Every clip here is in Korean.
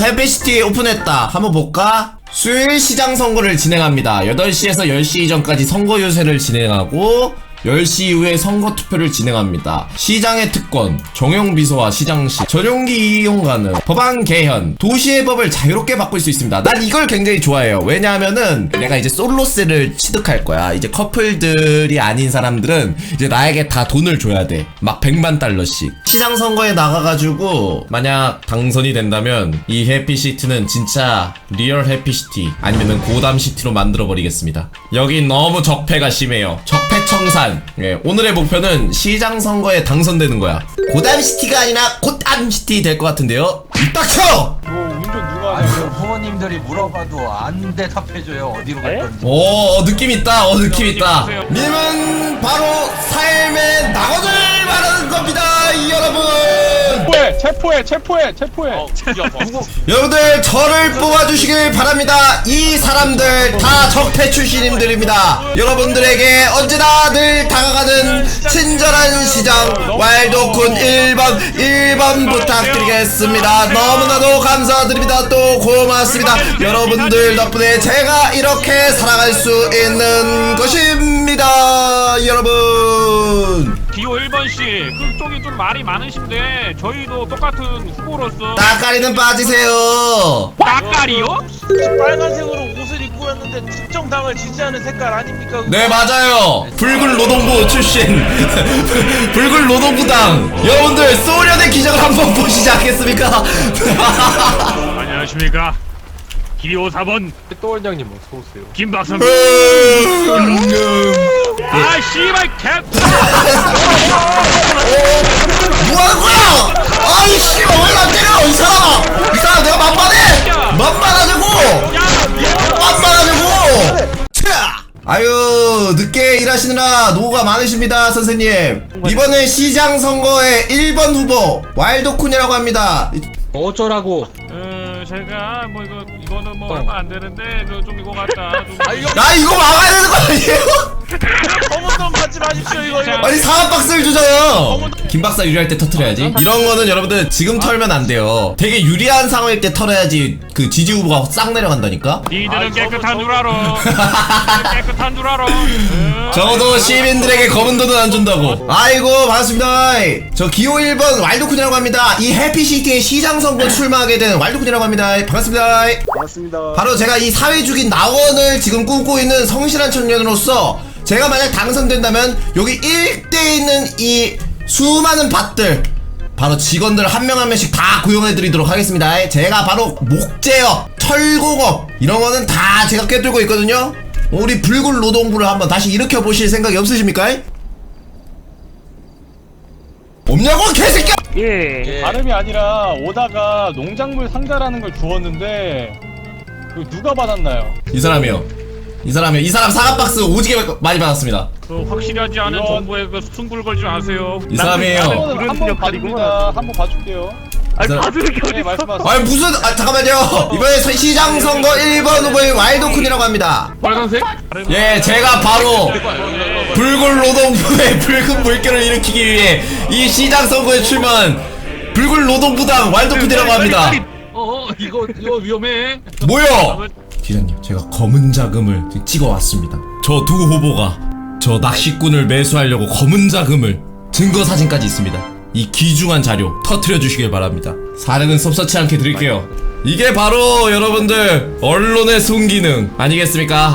해피시티 오픈했다. 한번 볼까? 수요일 시장 선거를 진행합니다. 8시에서 10시 이전까지 선거 유세를 진행하고 10시 이후에 선거 투표를 진행합니다. 시장의 특권, 정용 비서와 시장시, 전용기 이용 가능, 법안 개헌, 도시의 법을 자유롭게 바꿀 수 있습니다. 난 이걸 굉장히 좋아해요. 왜냐하면은 내가 이제 솔로세를 취득할 거야. 이제 커플들이 아닌 사람들은 이제 나에게 다 돈을 줘야 돼. 막 100만 달러씩. 시장 선거에 나가가지고 만약 당선이 된다면 이 해피시티는 진짜 리얼 해피시티 아니면은 고담시티로 만들어버리겠습니다. 여기 너무 적폐가 심해요. 적폐청산. 예, 오늘의 목표는 시장 선거에 당선되는 거야. 고담시티가 아니라 고담시티 될 것 같은데요. 이따 켜! 뭐 운전 누가 아니 하세요? 부모님들이 물어봐도 안 대답해줘요 어디로 갈 건지 오, 어, 느낌 있다. 어, 느낌 있다. 님은 바로 삶의 낙원을 말하는 겁니다, 여러분. 체포해 체포해 체포해 체포해 여러분들 저를 뽑아주시길 바랍니다. 이 사람들 다 적폐 출신님들입니다. 여러분들에게 언제나 늘 다가가는 친절한 시장 왈도쿤 1번 1번 부탁드리겠습니다. 너무나도 감사드립니다. 또 고맙습니다. 여러분들 덕분에 제가 이렇게 살아갈 수 있는 것입니다. 여러분. 디오 1번씨 그쪽이 좀 말이 많으신데 저희도 똑같은 후보로서 따까리는 빠지세요. 따까리요? 빨간색으로 옷을 입고 왔는데 특정 당을 지지하는 색깔 아닙니까? 네 맞아요 붉은 노동부 출신 붉은 노동부당 여러분들 소련의 기적을 한번 보시지 않겠습니까 안녕하십니까 디오 4번. 또 원장님 어서 오세요. 김박선 음, 아 씨발 개 뭐하는 거야 아이씨 왜나 때려 이 사람. 이 사람 내가 만만해? 만만하자고? 차! 아유 늦게 일하시느라 노고가 많으십니다 선생님. 이번에 시장 선거의 1번 후보 와일드쿤이라고 합니다. 어쩌라고? 어, 제가 뭐 이거 뭐 얼마 안 되는데 그좀 이거 갖다 좀 아 이거 야 이거 막아야 되는 거 아니에요? 검은 돈 받지 마십시오 이거 이거 아니 사과 박스를 주잖아요. 김 박사 유리할 때 터트려야지. 이런 거는 여러분들 지금 털면 안 돼요. 되게 유리한 상황일 때 털어야지 그 지지 후보가 싹 내려간다니까. 니들은 깨끗한 줄 알아 니들은 깨끗한 줄 알아 어? 적어도 시민들에게 검은 돈은 안 준다고. 아이고 반갑습니다. 저 기호 1번 왈도쿤이라고 합니다. 이 해피시티의 시장 선거 출마하게 된 왈도쿤이라고 합니다. 반갑습니다. 반갑습니다 바로 제가 이 사회주기 낙원을 지금 꿈꾸고 있는 성실한 청년으로서 제가 만약 당선된다면 여기 일대에 있는 이 수많은 밭들 바로 직원들 한 명 한 명씩 다 고용해드리도록 하겠습니다. 제가 바로 목재업, 철공업 이런 거는 다 제가 꿰뚫고 있거든요. 우리 붉은 노동부를 한번 다시 일으켜 보실 생각이 없으십니까? 없냐고 개새끼야! 예 다름이 아니라 오다가 농작물 상자라는 걸 주었는데 그 누가 받았나요? 이 사람이요. 이 사람이요. 이 사람 사과 박스 오지게 많이 받았습니다. 그 확실하지 않은 이건- 정보에 그 승부를 걸지 마세요. 이 사람이에요. 한번 한번 봐줍니다 한번 봐줄게요. 이 사람- 네 말씀하세요. 아니 무슨 아 잠깐만요. 이번에 서- 시장 선거 1번 후보의 와일드쿤이라고 합니다. 빨간색? 예 제가 바로 붉은 노동부의 붉은 물결을 일으키기 위해 이 시장 선거에 출마한 붉은 노동부당 와일드쿤이라고 합니다. 어 이거 이거 위험해. 뭐요 기자님 제가 검은 자금을 찍어왔습니다. 저 두 후보가 저 낚시꾼을 매수하려고 검은 자금을 증거 사진까지 있습니다. 이 귀중한 자료 터트려 주시길 바랍니다. 사령은 섭섭치 않게 드릴게요. 이게 바로 여러분들 언론의 순기능 아니겠습니까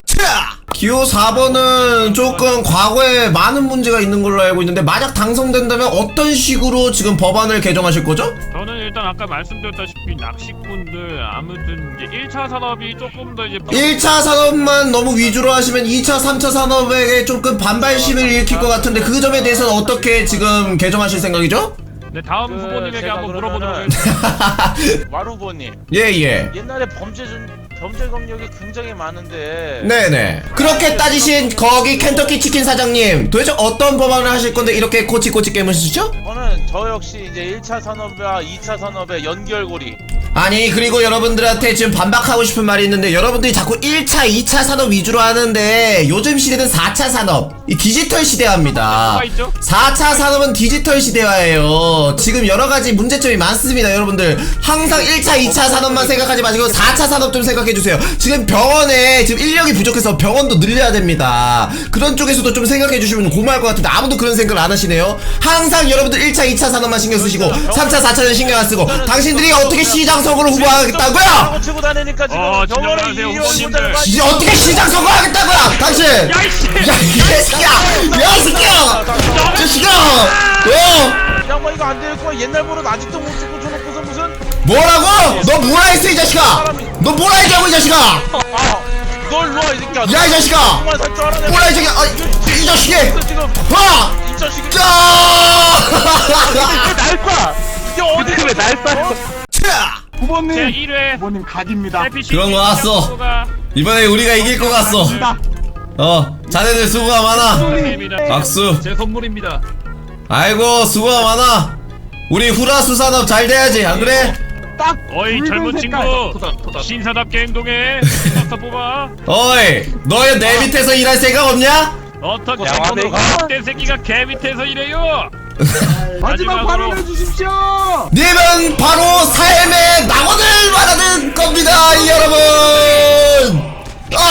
기호 4번은 조금 과거에 많은 문제가 있는 걸로 알고 있는데 만약 당선된다면 어떤 식으로 지금 법안을 개정하실 거죠? 저는 일단 아까 말씀드렸다시피 낚시꾼들 아무튼 이제 1차 산업이 조금 더 이제 1차 산업만 너무 위주로 하시면 2차, 3차 산업에게 조금 반발심을 일으킬 것 같은데 그 점에 대해서는 어떻게 지금 개정하실 생각이죠? 네, 다음 그 후보님에게 제가 한번 물어보도록 그러면은- 하겠습니다. 와루보님 예, 예. 옛날에 범죄 중 범죄 경력이 굉장히 많은데 네네. 그렇게 따지신 거기 켄터키 치킨 사장님, 도대체 어떤 법안을 하실 건데 이렇게 꼬치꼬치 깨무시죠? 저는 저 역시 이제 1차 산업과 2차 산업의 연결고리 아니 그리고 여러분들한테 지금 반박하고 싶은 말이 있는데 여러분들이 자꾸 1차 2차 산업 위주로 하는데 요즘 시대는 4차 산업 이 디지털 시대화입니다. 뭐가 있죠? 4차 산업은 디지털 시대화예요. 지금 여러가지 문제점이 많습니다 여러분들. 항상 1차 2차 산업만 생각하지 마시고 4차 산업 좀 생각해주세요. 지금 병원에 지금 인력이 부족해서 병원도 늘려야 됩니다. 그런 쪽에서도 좀 생각해주시면 고마울 것 같은데 아무도 그런 생각을 안 하시네요. 항상 여러분들 1차 2차 산업만 신경 쓰시고 3차 4차는 신경 안 쓰고 당신들이 어떻게 시장 선거를 후보하겠다고요? 치고 다니니까 지금 어, 병원에 진정하세요, 후보님들. 이제 어떻게 시장 선거 하겠다고요 당신? 야이씨! 야이 새끼야. 야 이 새끼야 저 새끼야. 어 야, 뭐 이거 안 되겠구만. 옛날 버릇 아직도 못 쓰고 저놓고서 무슨? 뭐라고? 너 뭐라 했어 이 자식아? 너 뭐라 했냐고 이 자식아? 아, 널 놔, 이 새끼야. 야 이 자식아. 정말 살줄 알아내. 뭐라 이 새끼야 아, 이, 이. 자식이 지금. 와 1회 부모님 각입니다. 그런 거 왔어. 이번에 우리가 이길 것 같어 어 자네들 수고가 많아 박수 제 선물입니다. 아이고 수고가 많아 우리 후라수 산업 잘 돼야지 안 그래? 딱 어이 붉은 젊은 색깔. 친구 토닥 토닥. 신사답게 행동해 박사 뽑아 어이 너희 내 밑에서 일할 생각 없냐? 어떻게 야, 오늘 내가- 때 새끼가 개 밑에서 이래요 마지막 마지막으로. 발언 해 주십시오. 님은 바로 삶의 낙원을 말하는 겁니다 이 여러분! 아,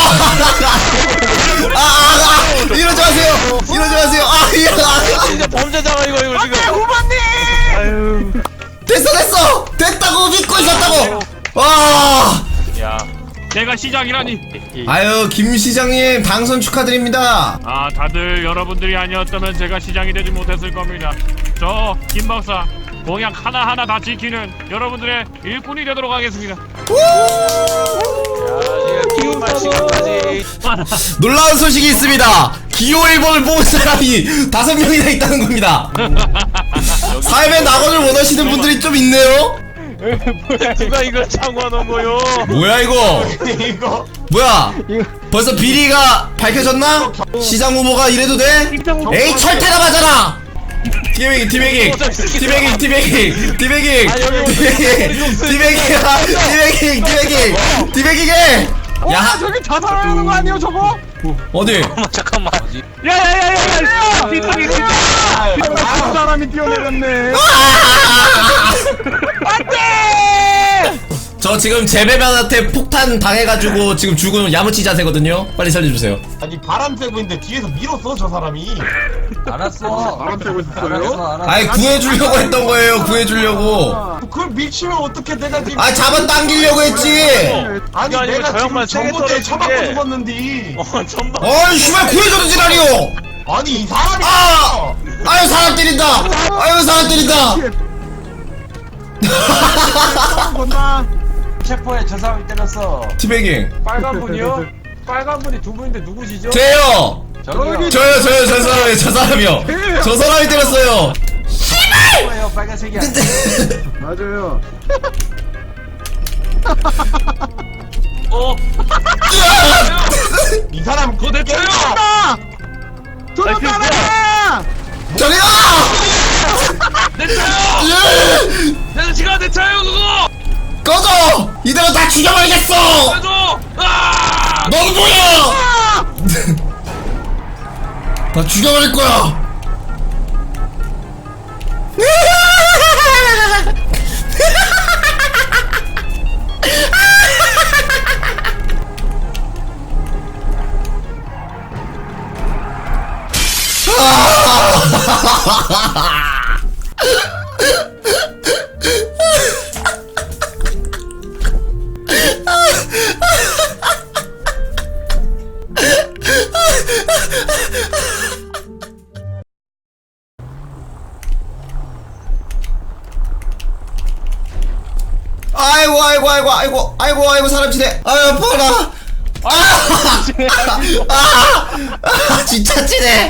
아, 아, 아, 이러지 마세요. 이러지 마세요. 아, 이러, 아, 이제 범죄자가 이거 이거 지금. 후보님. 됐어 됐어. 됐다고 믿고 있었다고. 와. 야, 내가 시장이라니 아유 김 시장님 당선 축하드립니다. 아 다들 여러분들이 아니었다면 제가 시장이 되지 못했을 겁니다. 저 김 박사 공약 하나 하나 다 지키는 여러분들의 일꾼이 되도록 하겠습니다. 놀라운 소식이 있습니다. 기호 1번을 뽑은 사람이 다섯 명이나 있다는 겁니다. 삶의 낙원을 원하시는 분들이 좀 있네요 누가 이걸 창고하는 거요? 뭐야 이거? 이거? 뭐야? 벌써 비리가 밝혀졌나? 시장 후보가 이래도 돼? 에이 철퇴나 맞아라! 티베깅 티베깅 티베깅 티베깅 티베깅 티베깅 티베깅 아, 티베깅 티베깅 티베깅 야 저기 자살하는 거 아니에요 저거? 어디? 잠깐만. 야야야야야. 비상이 아 사람이 뛰어내렸네. 저 지금 제배면한테 폭탄 당해가지고 지금 죽은 야무치 자세거든요 빨리 살려주세요 아니 바람 쐬고 있는데 뒤에서 밀었어 저 사람이 알았어. 바람 쐬고 있었어요? 알았어, 알았어. 아니 구해주려고 했던 거예요 구해주려고 그걸 밀치면 어떻게 내가 지금 아 잡아 당기려고 했지 아니 이거 아니고 내가 저 양반 지금 세게 전봇대에 처박고 게- 죽었는데 어, 전방. 어이 씨발 구해줘도 지랄이요 아니 이 사람이 아! 아유 사람 때린다 아유 사람 때린다 본다. 체포해 저 사람이 때렸어. 티베깅 빨간 분이요? 빨간 분이 두 분인데 누구시죠? 저기요. 저요 저요 저 사람이요 저 사람이요 저 사람이 때렸어요 체포해요 빨간색이 아니야. 맞아요. 어, 이 사람 그거 내 차요. 저거 따라가. 저리가 내 차요! 예! 이대로 다 죽여버리겠어! 해줘! 아! 너는 뭐야! 다 죽여버릴 거야 아이고 아이고 아이고 아이고 아이고 아이고 사람 치네. 아유 아파라. 아, 아, 아! 진짜 치네